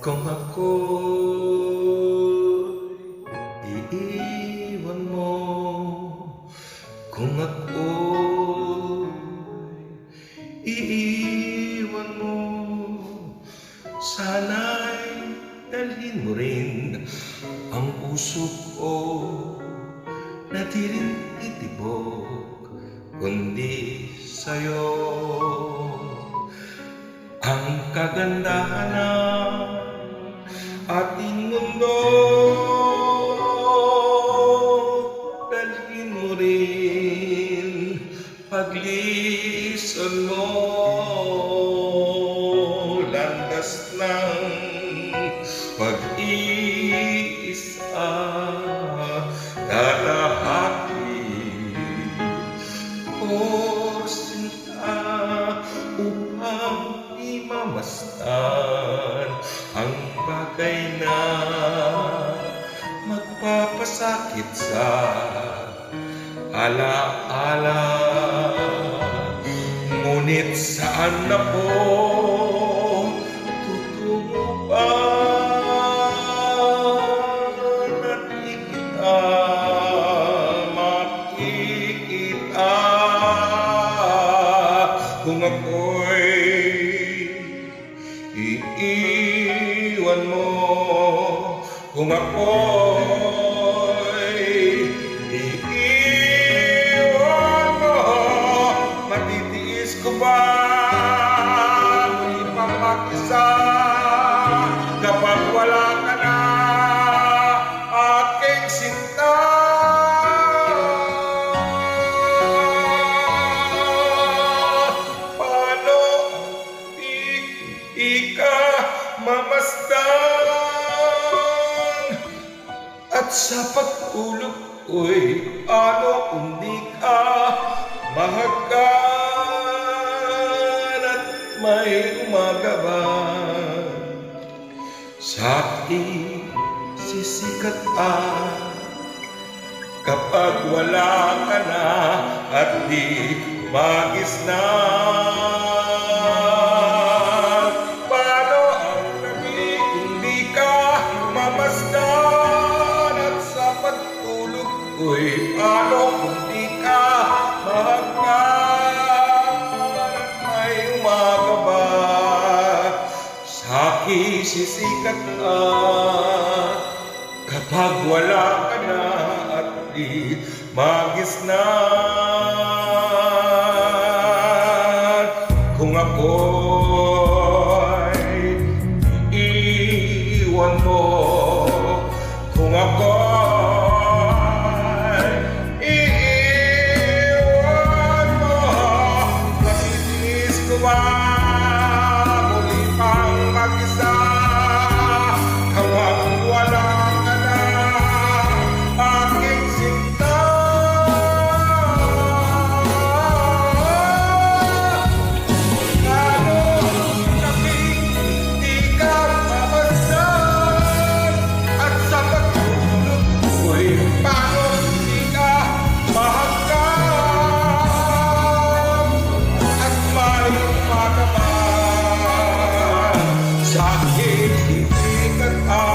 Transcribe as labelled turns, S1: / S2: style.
S1: Kung ako iiwan mo Kung ako iiwan mo Sana'y dalhin mo rin Ang puso ko Na di rin itibok Kundi sa'yo. Ang kagandahan ng ating mundo. Dalhin mo rin paglisan mo. Landas ng pag-iisa Dadahati ko magpapasakit sa alaala. Ngunit saan ako tutungo pa na di kita makikita kung ako'y iiwan kung ako'y iiwan mo matitiis ko ba muli pang mag-isa kapag wala ka na aking sinta. Paano di, di ka mamasdan at sa pagtulog ko'y ano kung di ka mahagkan at may umaga ba sa sisikat at kapag wala ka na at di magis na sisikat na kapag wala ka na at di magis na. Kung ako'y that